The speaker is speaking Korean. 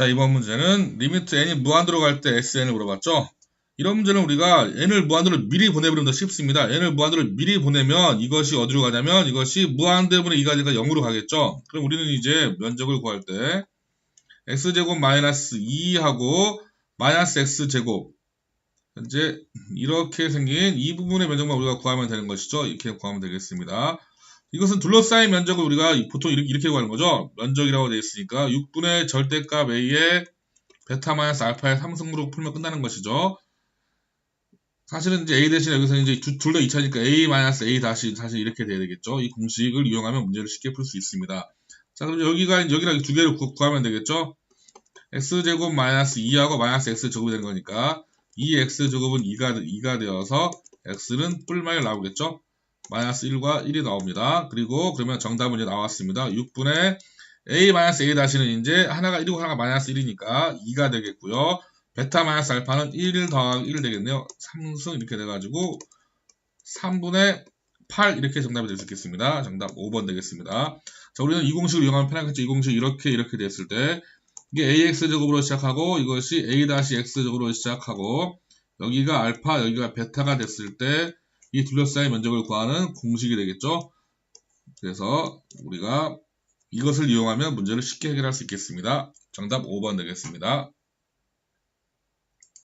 자, 이번 문제는 리미트 n이 무한대로 갈 때 sn을 물어봤죠? 이런 문제는 우리가 n을 무한대로 미리 보내버리면 더 쉽습니다. n을 무한대로 미리 보내면 이것이 어디로 가냐면 이것이 무한대분의 2가 되니까 0으로 가겠죠? 그럼 우리는 이제 면적을 구할 때 x제곱 마이너스 2하고 마이너스 x제곱 현재 이렇게 생긴 이 부분의 면적만 우리가 구하면 되는 것이죠. 이렇게 구하면 되겠습니다. 이것은 둘러싸인 면적을 우리가 보통 이렇게, 이렇게 구하는 거죠. 면적이라고 되어 있으니까 6분의 절대값 a의 베타 마이너스 알파의 3승으로 풀면 끝나는 것이죠. 사실은 이제 a 대신 여기서 이제 둘 다 2차니까 a 마이너스 a 다시 사실 이렇게 돼야 되겠죠. 이 공식을 이용하면 문제를 쉽게 풀 수 있습니다. 자, 그럼 여기가 여기랑 두 개를 구, 구하면 되겠죠. x제곱 마이너스 2하고 마이너스 x제곱이 되는 거니까 2x제곱은 2가, 2가 되어서 x는 뿔마에 나오겠죠. 마이너스 1과 1이 나옵니다. 그리고 그러면 정답은 이제 나왔습니다. 6분의 a 마이너스 a 다시는 이제 하나가 1이고 하나가 마이너스 1이니까 2가 되겠고요. 베타 마이너스 알파는 1 더하기 1 되겠네요. 3승 이렇게 돼가지고 3분의 8 이렇게 정답이 될 수 있겠습니다. 정답 5번 되겠습니다. 자, 우리는 이 공식을 이용하면 편하겠죠. 이 공식 이렇게 이렇게 됐을 때 이게 ax제곱으로 시작하고 이것이 a-x제곱으로 시작하고 여기가 알파 여기가 베타가 됐을 때 이 둘러싸인 면적을 구하는 공식이 되겠죠. 그래서 우리가 이것을 이용하면 문제를 쉽게 해결할 수 있겠습니다. 정답 5번 되겠습니다.